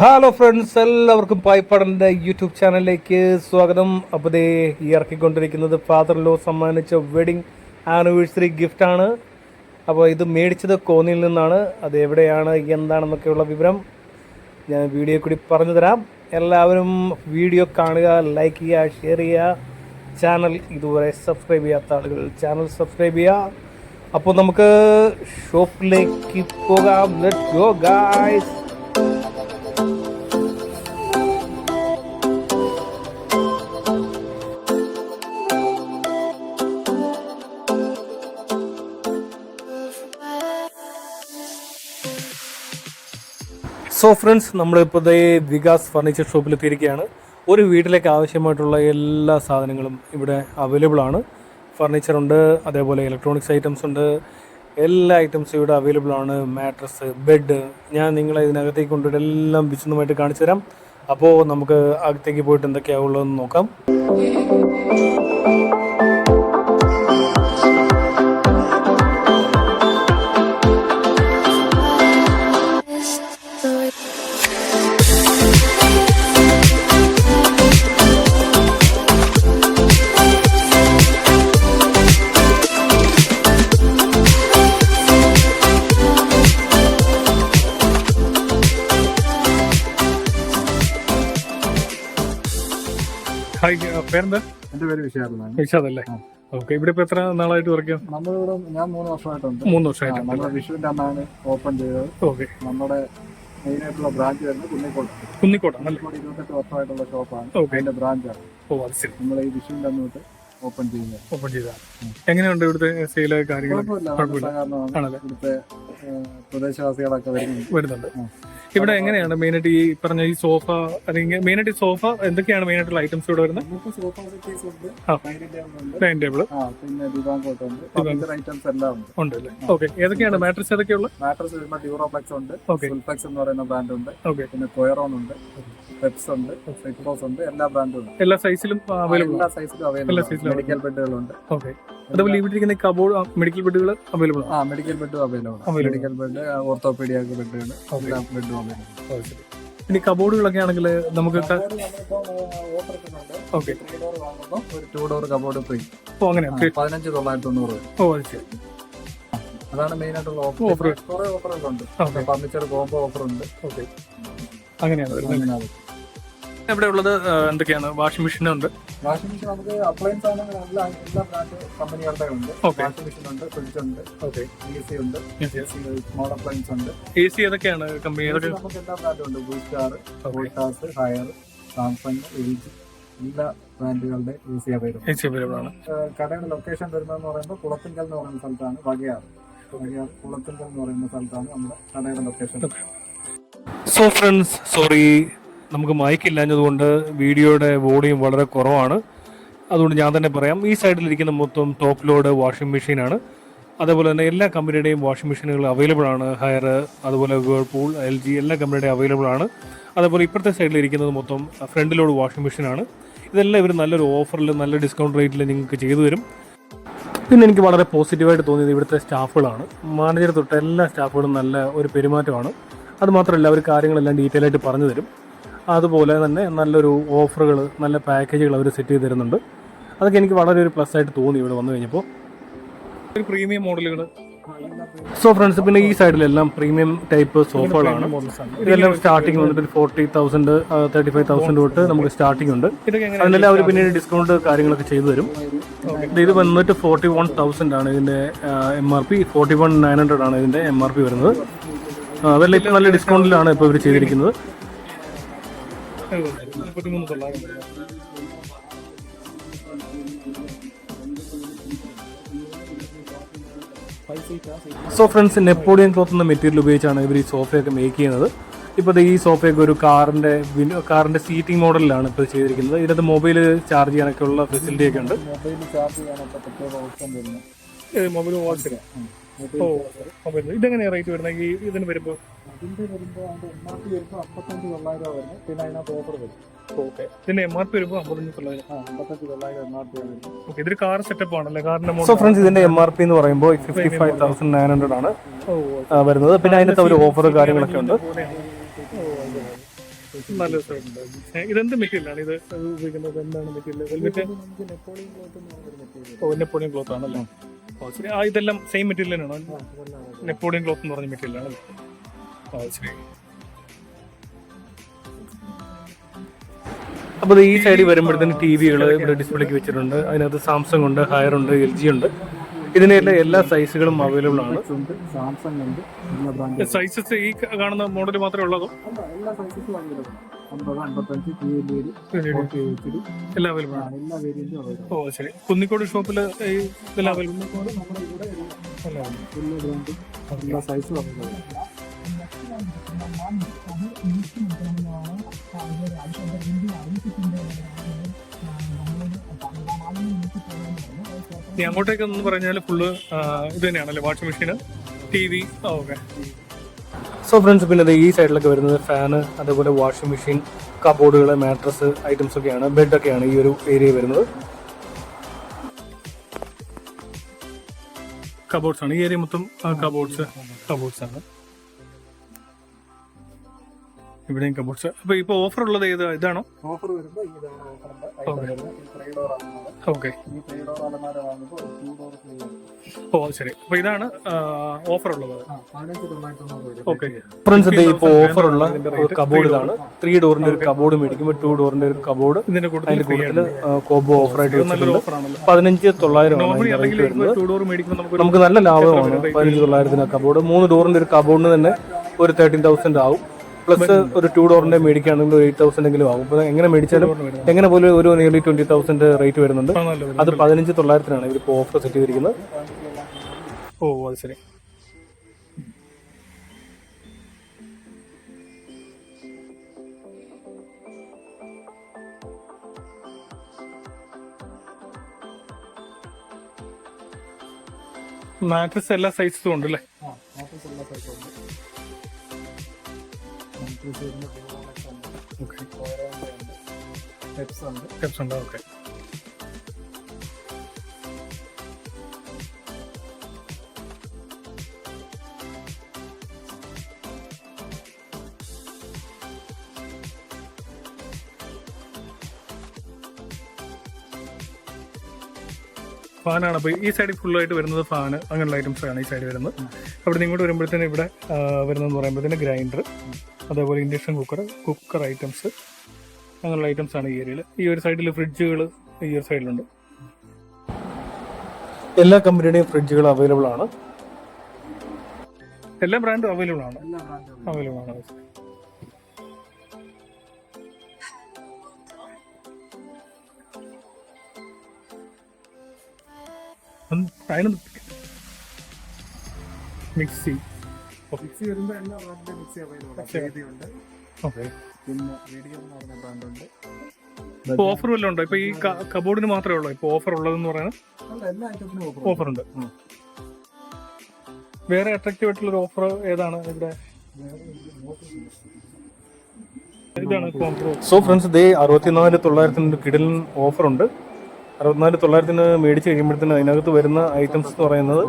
Hello friends എല്ലാവർക്കും പായ്പാടന്റെ YouTube ചാനലിലേക്ക് സ്വാഗതം. അപ്പോൾ ദേ ഇറക്കിക്കൊണ്ടിരിക്കുന്നത് ഫാദർ ലോ സമ്മാനിച്ച വെഡിങ് ആനിവേഴ്സറി ഗിഫ്റ്റാണ് അപ്പോൾ ഇത് മേടിച്ചത് കോന്നിയിൽ നിന്നാണ്. അത് എവിടെയാണ് എന്താണെന്നൊക്കെയുള്ള വിവരം ഞാൻ വീഡിയോ കൂടി പറഞ്ഞു തരാം. എല്ലാവരും വീഡിയോ കാണുക ലൈക്ക് ചെയ്യുക ഷെയർ ചെയ്യുക. ചാനൽ ഇതുവരെ സബ്സ്ക്രൈബ് ചെയ്യാത്ത ആളുകൾ ചാനൽ സബ്സ്ക്രൈബ് ചെയ്യുക. അപ്പോൾ നമുക്ക് ഷോപ്പിലേക്ക് പോകാം. Let go guys so friends നമ്മളിപ്പോൾ ദേ വികാസ് ഫർണിച്ചർ ഷോപ്പിൽ എത്തിയിരിക്കുകയാണ് ഒരു വീട്ടിലേക്ക് ആവശ്യമായിട്ടുള്ള എല്ലാ സാധനങ്ങളും ഇവിടെ അവൈലബിൾ ആണ്. ഫർണിച്ചർ ഉണ്ട് അതേപോലെ ഇലക്ട്രോണിക്സ് ഐറ്റംസ് ഉണ്ട്. എല്ലാ ഐറ്റംസും ഇവിടെ അവൈലബിൾ ആണ്. മാട്രസ് ബെഡ് ഞാൻ നിങ്ങളെ ഇതിനകത്തേക്ക് കൊണ്ടുപോയിട്ട് എല്ലാം വിശദമായിട്ട് കാണിച്ചു തരാം. അപ്പോൾ നമുക്ക് അകത്തേക്ക് പോയിട്ട് എന്തൊക്കെയാവുള്ളതെന്ന് നോക്കാം. പേരെന്താ? എന്റെ പേര് വിശാദ് അല്ലേ ഓക്കെ ഇവിടെ ഇപ്പൊ എത്ര നാളായിട്ട് വർക്ക് ചെയ്യാം നമ്മളിവിടെ ഞാൻ മൂന്ന് വർഷമായിട്ടുണ്ട്. മൂന്ന് വർഷമായിട്ട് നമ്മുടെ വിഷുവിന്റെ അന്നാണ് ഓപ്പൺ ചെയ്തത്. ഓക്കെ. നമ്മുടെ മെയിൻ ആയിട്ടുള്ള ബ്രാഞ്ച് വരുന്നത് കുന്നിക്കോട്. കുന്നിക്കോട് ഇരുപത്തെട്ട് വർഷമായിട്ടുള്ള ഷോപ്പാണ് അതിന്റെ ബ്രാഞ്ചാണ് ഓ അത് ശരി. നമ്മൾ ഈ വിഷുവിന്റെ അന്ന് തൊട്ട് ഓപ്പൺ ചെയ്യുന്നത് ഓപ്പൺ ചെയ്താൽ എങ്ങനെയുണ്ട് ഇവിടുത്തെ സെയിൽ കാര്യങ്ങൾ ഇവിടുത്തെ പ്രദേശവാസികളൊക്കെ വരുന്നുണ്ട്. വരുന്നുണ്ട്. ഇവിടെ എങ്ങനെയാണ് മെയിൻ ആയിട്ട് ഈ പറഞ്ഞ ഈ സോഫ അല്ലെങ്കിൽ മെയിൻ ആയിട്ട് സോഫ എന്തൊക്കെയാണ് മെയിനായിട്ടുള്ള ഐറ്റംസ് ഇവിടെ വരുന്നത്? നമുക്ക് സോഫ സെറ്റീസ് ഉണ്ട്. ഡൈനിങ് ടേബിൾ ഉണ്ട്. ഡൈനിങ് ടേബിൾ ആ പിന്നെ ദിവാങ്കോട്ട് ഉണ്ട്. ഫർണിച്ചർ ഐറ്റംസ് എല്ലാം ഉണ്ട്. ഉണ്ട് അല്ലേ? ഓക്കെ ഏതൊക്കെയാണ്? മാട്രസ് ഏതൊക്കെയുള്ള മാട്രസ് വരുന്ന ഡ്യൂറോപ്ലെക്സ് ഉണ്ട് ഓക്കെ ഫുൾഫ്ലെക്സ് എന്ന് പറയുന്ന ബ്രാൻഡ് ഉണ്ട്. ഓക്കെ പിന്നെ കൊയറോൺ ഉണ്ട്. പെപ്സ് ഉണ്ട് സെക്ടോസ് ഉണ്ട് എല്ലാ ബ്രാൻഡും ഉണ്ട്. എല്ലാ സൈസിലും അവൈലബിൾ എല്ലാ സൈസിലും അവൈലബിൾ മെഡിക്കൽ ബെഡുകളുണ്ട് ഓക്കെ അതുപോലെ ഇവിടെ കബോർഡ് മെഡിക്കൽ ബെഡുകൾ അവൈലബിൾ ആ മെഡിക്കൽ ബെഡും അവൈലബിൾ ആണ്. മെഡിക്കൽ ബെഡ് ഓർത്തോപീഡിയ ബെഡുകൾ എല്ലാ ബെഡും അവൈലബിൾ ഓ, ഇനി കബോർഡുകളൊക്കെ ആണെങ്കിൽ നമുക്ക് ഓക്കെ ഒരു ടു ഡോർ കബോർഡ് ഫ്രീ ഓ അങ്ങനെ. പതിനഞ്ച് തൊള്ളായിരത്തി തൊണ്ണൂറ് ഓ ശരി. അതാണ് മെയിൻ ആയിട്ടുള്ള Offer. ഓഫർ കുറെ ഓഫറുകളുണ്ട് ഫർണിച്ചർ കോംബോ ഓഫർ ഉണ്ട്. ഓക്കെ അങ്ങനെയാണ്. ഇവിടെ ഉള്ളത്? എന്തൊക്കെയാണ്? വാഷിംഗ് മെഷീൻ ഉണ്ട്. വാഷിംഗ് മെഷീൻ നമുക്ക് അപ്ലയൻസ് സാധനങ്ങൾ എല്ലാ എല്ലാ ബ്രാൻഡ് കമ്പനികളുടെ ഉണ്ട്. വാഷിംഗ് മെഷീൻ ഉണ്ട് ഫ്രിഡ്ജ് ഉണ്ട് ഓക്കെ. എ സി ഉണ്ട് സ്മോൾ അപ്ലയൻസ് ഉണ്ട്. എ സി ഏതൊക്കെയാണ് കമ്പനി? നമുക്ക് എല്ലാ ബ്രാൻഡും ഉണ്ട്. ബൂസ്റ്റാർ Voltas Haier Samsung L G എല്ലാ ബ്രാൻഡുകളുടെ എ സി അവൈലബിൾ ആണ്. കടയുടെ ലൊക്കേഷൻ വരുന്നതെന്ന് പറയുമ്പോൾ കുളത്തിങ്കൽ എന്ന് പറയുന്ന സ്ഥലത്താണ് വകയാർ. വകയാർ കുളത്തിങ്കൽ എന്ന് പറയുന്ന സ്ഥലത്താണ് നമ്മുടെ കടയുടെ ലൊക്കേഷൻ സോ ഫ്രണ്ട്സ് സോറി നമുക്ക് മയക്കില്ലാഞ്ഞതുകൊണ്ട് വീഡിയോയുടെ വോളിയം വളരെ കുറവാണ്. അതുകൊണ്ട് ഞാൻ തന്നെ പറയാം ഈ സൈഡിലിരിക്കുന്ന മൊത്തം ടോപ്പ് ലോഡ് വാഷിംഗ് മെഷീനാണ് അതേപോലെ തന്നെ എല്ലാ കമ്പനിയുടെയും വാഷിംഗ് മെഷീനുകൾ അവൈലബിൾ ആണ്. ഹയർ അതുപോലെ വേൾപൂൾ എൽ ജി എല്ലാ കമ്പനിയുടെയും അവൈലബിൾ ആണ്. അതേപോലെ ഇപ്പോഴത്തെ സൈഡിൽ ഇരിക്കുന്നത് മൊത്തം ഫ്രണ്ട് ലോഡ് വാഷിംഗ് മെഷീനാണ് ഇതെല്ലാം ഇവർ നല്ലൊരു ഓഫറിൽ നല്ല ഡിസ്കൗണ്ട് റേറ്റിൽ നിങ്ങൾക്ക് ചെയ്തു തരും. പിന്നെ എനിക്ക് വളരെ പോസിറ്റീവായിട്ട് തോന്നിയത് ഇവിടുത്തെ സ്റ്റാഫുകളാണ്. മാനേജർ തൊട്ട് എല്ലാ സ്റ്റാഫുകളും നല്ല ഒരു പെരുമാറ്റമാണ്. അതുമാത്രമല്ല അവർ കാര്യങ്ങളെല്ലാം ഡീറ്റെയിൽ ആയിട്ട് പറഞ്ഞു തരും. അതുപോലെ തന്നെ നല്ലൊരു ഓഫറുകൾ നല്ല പാക്കേജുകൾ അവർ സെറ്റ് ചെയ്ത് തരുന്നുണ്ട്. അതൊക്കെ എനിക്ക് വളരെ ഒരു പ്ലസ് ആയിട്ട് തോന്നി ഇവിടെ വന്നു കഴിഞ്ഞപ്പോൾ ഒരു പ്രീമിയം മോഡലുകൾ സോ ഫ്രണ്ട്സ് പിന്നെ ഈ സൈഡിലെല്ലാം പ്രീമിയം ടൈപ്പ് സോഫകളാണ് ഇതെല്ലാം സ്റ്റാർട്ടിങ് വന്നിട്ട് forty thousand thirty five thousand തൊട്ട് നമുക്ക് സ്റ്റാർട്ടിങ് ഉണ്ട്. അതിനെല്ലാം അവർ പിന്നീട് ഡിസ്കൗണ്ട് കാര്യങ്ങളൊക്കെ ചെയ്തു തരും. ഇത് വന്നിട്ട് ഫോർട്ടി വൺ തൗസൻഡ് ആണ് ഇതിന്റെ M R P forty one nine hundred ആണ് ഇതിന്റെ എം ആർ പി വരുന്നത്. അതെല്ലാം ഇപ്പം നല്ല ഡിസ്കൗണ്ടിലാണ് ഇപ്പോൾ ഇവർ ചെയ്തിരിക്കുന്നത്. സോ ഫ്രണ്ട്സ് നെപ്പോളിയൻ ക്ലോത്ത് എന്ന മെറ്റീരിയൽ ഉപയോഗിച്ചാണ് ഇവർ ഈ സോഫയൊക്കെ മേക്ക് ചെയ്യുന്നത്. ഇപ്പോൾ ഈ സോഫയൊക്കെ ഒരു കാറിന്റെ കാറിന്റെ കാറിന്റെ സീറ്റിംഗ് മോഡലിലാണ് ഇപ്പോൾ ചെയ്തിരിക്കുന്നത്. ഇതിനകത്ത് മൊബൈൽ ചാർജ് ചെയ്യാനൊക്കെ ഉള്ള ഫെസിലിറ്റി ഒക്കെ ഉണ്ട്. മൊബൈൽ ചാർജ് ചെയ്യാനൊക്കെ പ്രത്യേക ഓപ്ഷൻ വരുന്നു. മൊബൈൽ വാട്സിന് ഓ മൊബൈൽ. ഇതെങ്ങനെയാണ് റേറ്റ് വരുന്നത്? ഈ ഇതിന് വരുമ്പോൾ അതിന്റെ വരുമ്പോൾ അതിന്റെ എം ആർ പി വരുമ്പോൾ അമ്പത്തഞ്ച് തൊള്ളായിരം രൂപ വരുന്നത്. പിന്നെ അതിനകത്ത് ഓഫർ വരും. ഓക്കെ. ഇതിന്റെ എം ആർ പി വരുമ്പോൾ അമ്പത്തഞ്ച് തൊള്ളായിരം. ആ അമ്പത്തഞ്ച് തൊള്ളായിരം എം ആർ പി വരുന്നത്. ഓക്കെ ഇതൊരു കാർ സെറ്റപ്പ് ആണല്ലേ? കാറിന്റെ സോ ഫ്രണ്ട്സ് ഇതിന്റെ എം ആർ പി എന്ന് പറയുമ്പോൾ fifty five thousand nine hundred ആണ് വരുന്നത്. പിന്നെ അതിനകത്ത് ഒരു ഓഫർ കാര്യങ്ങളൊക്കെ ഉണ്ട്. നല്ല രസമുണ്ട് ഇതെന്ത് മെറ്റീരിയലാണ് ഇത്? ഉപയോഗിക്കുന്നത് എന്താണ് മെറ്റീരിയൽ വെൽവെറ്റ് നെപ്പോളിയൻ ക്ലോത്ത് ഓ നെപ്പോളിയൻ ആണല്ലേ? ശരി ആ ഇതെല്ലാം സെയിം മെറ്റീരിയൽ തന്നെയാണോ ഇതെല്ലാം നെപ്പോളിയൻ ക്ലോത്ത് എന്ന് പറഞ്ഞ മെറ്റീരിയൽ ആണ് ശരി. അപ്പോൾ ഈ സൈഡിൽ വരുമ്പോഴത്തേന് ടി വികൾ ഇവിടെ ഡിസ്പ്ലേക്ക് വെച്ചിട്ടുണ്ട്. അതിനകത്ത് സാംസങ് ഉണ്ട് ഹയർ ഉണ്ട് എൽ ജി ഉണ്ട്. ഇതിനെല്ലാം എല്ലാ സൈസുകളും അവൈലബിൾ ആണ്. സാംസങ് ഉണ്ട് സൈസസ് ഈ കാണുന്ന മോഡൽ മാത്രമേ ഉള്ളതോ അല്ല എല്ലാ സൈസസും അവൈലബിൾ അമ്പത് അമ്പത്തഞ്ച് എല്ലാം അവൈലബിൾ എല്ലാ വേരിയന്റും അവൈലബിൾ ഓ ശരി. കുന്നിക്കോട് ഷോപ്പിൽ നമ്മുടെ ഇവിടെ എല്ലാ ബ്രാൻഡും എല്ലാ സൈസും അവൈലബിൾ അങ്ങോട്ടേക്ക് എന്ന് പറഞ്ഞാൽ ഫുള്ള് ഇത് തന്നെയാണല്ലേ വാഷിംഗ് മെഷീന് T V okay so friends പിന്നെ ഈ സൈഡിലൊക്കെ വരുന്നത് ഫാന് അതേപോലെ വാഷിംഗ് മെഷീൻ കബോർഡുകൾ മാട്രസ് ഐറ്റംസ് ഒക്കെയാണ് ബെഡൊക്കെയാണ് ഈ ഒരു ഏരിയ വരുന്നത്. കബോർഡ്സ് ആണ്. ഈ ഏരിയ മൊത്തം കബോർഡ്സ് കബോർഡ്സ് ആണ്. ഇവിടെയും കബോർഡ്സ് അപ്പൊ ഇപ്പൊ ഓഫർ ഉള്ളത് ഏത് ഇതാണോ? ഓഫർ വരുമ്പോൾ ഇതാണ് ത്രീ ഓക്കെ ഓ ശരി. അപ്പൊ ഇതാണ് ഓഫർ ഉള്ളത്. ഓക്കെ ഫ്രണ്ട്സ് ഇത് ഇപ്പോൾ ഓഫർ ഉള്ള കബോർഡ് ഇതാണ്. ത്രീ ഡോറിന്റെ ഒരു കബോർഡ് മേടിക്കുമ്പോൾ ടു ഡോറിന്റെ ഒരു കബോർഡ് ഇതിന്റെ കൂട്ടത്തിൽ കോബോ ഓഫർ ആയിട്ട് പതിനഞ്ച് തൊള്ളായിരം നമുക്ക് നല്ല ലാഭമാണ് പതിനഞ്ച് തൊള്ളായിരത്തിന് കബോർഡ് മൂന്ന് ഡോറിന്റെ ഒരു കബോർഡിന് തന്നെ ഒരു തേർട്ടീൻ തൗസൻഡ് ആവും. പ്ലസ് ഒരു ടു ഡോറിന്റെ മേടിക്കുകയാണെങ്കിൽ ഒരു എയ്റ്റ് തൗസൻഡ് എങ്കിലും ആകും അപ്പോൾ എങ്ങനെ മേടിച്ചാലും എങ്ങനെ പോലും ഒരു നിയർലി ട്വന്റി തൗസൻഡ് റേറ്റ് വരുന്നുണ്ട്. അത് പതിനഞ്ച് തൊള്ളായിരത്തിനാണ് ഇവരിപ്പോൾ ഓഫർ സെറ്റ് ചെയ്തിരിക്കുന്നത്. ഓ അത് ശരി. മാട്രസ് എല്ലാ സൈസും ഉണ്ട് സ്റ്റെപ്സ് ഉണ്ട്. ഓക്കെ ഫാനാണ്. അപ്പോൾ ഈ സൈഡിൽ ഫുള്ളായിട്ട് വരുന്നത് ഫാന് അങ്ങനെയുള്ള ഐറ്റംസ് ആണ് ഈ സൈഡിൽ വരുന്നത്. അവിടെ നിന്ന് ഇങ്ങോട്ട് വരുമ്പോഴത്തേന് ഇവിടെ വരുന്നതെന്ന് പറയുമ്പോഴത്തേന് ഗ്രൈൻഡർ. അതേപോലെ ഇൻഡക്ഷൻ കുക്കർ കുക്കർ ഐറ്റംസ് അങ്ങനെയുള്ള ഐറ്റംസ് ആണ് ഈ ഏരിയയിൽ ഈ ഒരു സൈഡിൽ ഫ്രിഡ്ജുകൾ ഈ ഒരു സൈഡിലുണ്ട്. എല്ലാ കമ്പനിയുടെയും ഫ്രിഡ്ജുകൾ അവൈലബിൾ ആണ്. എല്ലാ ബ്രാൻഡും അവൈലബിൾ ആണ്. അവൈലബിൾ ആണ്. അതിനൊന്ന് മിക്സി മിക്സി വരുമ്പോൾ എല്ലാ ബ്രാൻഡിലും മിക്സി അവൈലബിൾ ഉണ്ട് പിന്നെ വീഡിയോ എന്ന് പറഞ്ഞ ബ്രാൻഡുണ്ട് ഇപ്പൊ ഓഫർ വല്ലതും ഉണ്ടോ? ഇപ്പൊ ഈ കബോർഡിന് മാത്രമേ ഉള്ളൂ? ഇപ്പൊ ഓഫർ ഉള്ളതെന്ന് പറയുന്നത് അല്ല എല്ലാ ഐറ്റത്തിനും ഓഫർ ഓഫർ ഉണ്ട്. വേറെ അട്രാക്റ്റീവ് ആയിട്ടുള്ള ഒരു ഓഫർ ഏതാണ് ഇവിടെ? സോ ഫ്രണ്ട്സ് ദേ അറുപത്തിനാല് തൊള്ളായിരത്തിന് കിടലിൻ ഓഫർ ഉണ്ട്. അറുപത്തിനാല് തൊള്ളായിരത്തിന് മേടിച്ച് കഴിയുമ്പോഴത്തേന് അതിനകത്ത് വരുന്ന ഐറ്റംസ് എന്ന് പറയുന്നത്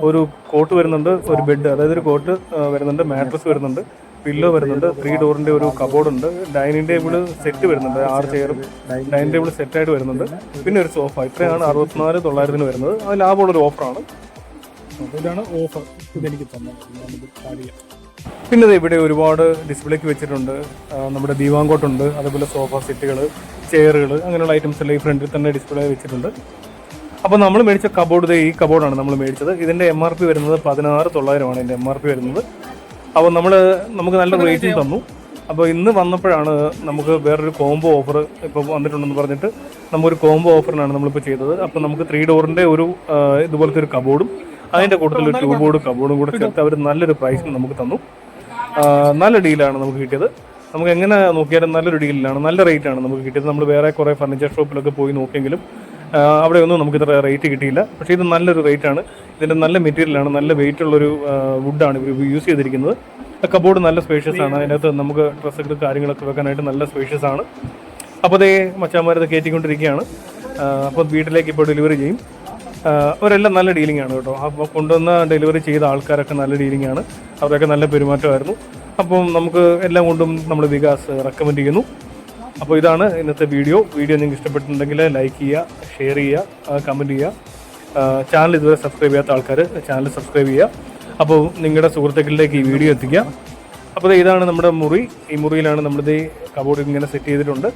ഒരു കോട്ട് വരുന്നുണ്ട് ഒരു ബെഡ് അതായത് ഒരു കോട്ട് വരുന്നുണ്ട് മാട്രസ് വരുന്നുണ്ട് പില്ലോ വരുന്നുണ്ട് ത്രീ ഡോറിന്റെ ഒരു കബോർഡ് ഉണ്ട് ഡൈനിങ് ടേബിൾ സെറ്റ് വരുന്നുണ്ട് ആറ് ചെയറും ഡൈനിങ് ടേബിൾ സെറ്റായിട്ട് വരുന്നുണ്ട് പിന്നെ ഒരു സോഫ ഇത്രയാണ് അറുപത്തിനാല് തൊള്ളായിരത്തിന് വരുന്നത്. അത് ലാഭമുള്ളൊരു ഓഫറാണ് ഇതാണ് ഓഫർ ഇതെനിക്ക് തന്നെ പിന്നെ ഇവിടെ ഒരുപാട് ഡിസ്പ്ലേക്ക് വെച്ചിട്ടുണ്ട്. നമ്മുടെ ദീവാങ്കോട്ടുണ്ട് അതുപോലെ സോഫ സെറ്റുകൾ ചെയറുകൾ അങ്ങനെയുള്ള ഐറ്റംസ് എല്ലാം ഈ ഫ്രണ്ടിൽ തന്നെ ഡിസ്പ്ലേ വെച്ചിട്ടുണ്ട്. അപ്പോൾ നമ്മൾ മേടിച്ച കബോർഡ് ഈ കബോർഡാണ് നമ്മൾ മേടിച്ചത്. ഇതിന്റെ എം ആർ പി വരുന്നത് പതിനാറ് തൊള്ളായിരമാണ് ഇതിന്റെ എം ആർ പി വരുന്നത്. അപ്പോൾ നമ്മൾ നമുക്ക് നല്ല റേറ്റിംഗ് തന്നു. അപ്പോൾ ഇന്ന് വന്നപ്പോഴാണ് നമുക്ക് വേറൊരു കോംബോ ഓഫർ ഇപ്പോൾ വന്നിട്ടുണ്ടെന്ന് പറഞ്ഞിട്ട് നമുക്കൊരു കോംബോ ഓഫറിനാണ് നമ്മളിപ്പോൾ ചെയ്തത്. അപ്പോൾ നമുക്ക് ത്രീ ഡോറിന്റെ ഒരു ഇതുപോലത്തെ ഒരു കബോർഡും അതിന്റെ കൂട്ടത്തിൽ ഒരു ടൂ ബോർഡ് കബോർഡും കൂടെ ചേർത്ത് അവർ നല്ലൊരു പ്രൈസിന് നമുക്ക് തന്നു. നല്ല ഡീലാണ് നമുക്ക് കിട്ടിയത്. നമുക്ക് എങ്ങനെ നോക്കിയാലും നല്ലൊരു ഡീലിലാണ് നല്ല റേറ്റ് ആണ് നമുക്ക് കിട്ടിയത്. നമ്മൾ വേറെ കുറേ ഫർണിച്ചർ ഷോപ്പിലൊക്കെ പോയി നോക്കിയെങ്കിലും അവിടെ അവിടെയൊന്നും നമുക്ക് ഇത്ര റേറ്റ് കിട്ടിയില്ല. പക്ഷേ ഇത് നല്ലൊരു റേറ്റ് ആണ്. ഇതിന്റെ നല്ല മെറ്റീരിയലാണ് നല്ല വെയിറ്റ് ഉള്ളൊരു വുഡാണ് ഇവർ യൂസ് ചെയ്തിരിക്കുന്നത്. കബോർഡ് നല്ല സ്പേഷ്യസ് ആണ്. അതിനകത്ത് നമുക്ക് ഡ്രസ്സൊക്കെ കാര്യങ്ങളൊക്കെ വെക്കാനായിട്ട് നല്ല സ്പേഷ്യസ് ആണ്. അപ്പോൾ അതേ മച്ചാന്മാരത് കയറ്റിക്കൊണ്ടിരിക്കുകയാണ് അപ്പോൾ വീട്ടിലേക്ക് ഇപ്പോൾ ഡെലിവറി ചെയ്യും. അവരെല്ലാം നല്ല ഡീലിംഗ് ആണ് കേട്ടോ. അപ്പോൾ കൊണ്ടുവന്ന ഡെലിവറി ചെയ്ത ആൾക്കാരൊക്കെ നല്ല ഡീലിംഗ് ആണ്. അവരൊക്കെ നല്ല പെരുമാറ്റമായിരുന്നു. അപ്പം നമുക്ക് എല്ലാം കൊണ്ടും നമ്മൾ വികാസ് റെക്കമെൻഡ് ചെയ്യുന്നു. അപ്പോൾ ഇതാണ് ഇന്നത്തെ വീഡിയോ വീഡിയോ നിങ്ങൾക്ക് ഇഷ്ടപ്പെട്ടിട്ടുണ്ടെങ്കിൽ ലൈക്ക് ചെയ്യുക ഷെയർ ചെയ്യുക കമന്റ് ചെയ്യുക. ചാനൽ ഇതുവരെ സബ്സ്ക്രൈബ് ചെയ്യാത്ത ആൾക്കാർ ചാനൽ സബ്സ്ക്രൈബ് ചെയ്യുക. അപ്പോൾ നിങ്ങളുടെ സുഹൃത്തുക്കളിലേക്ക് ഈ വീഡിയോ എത്തിക്കുക. അപ്പോൾ ഇതാണ് നമ്മുടെ മുറി. ഈ മുറിയിലാണ് നമ്മളിത് കബോർഡ് ഇങ്ങനെ സെറ്റ് ചെയ്തിട്ടുണ്ട്.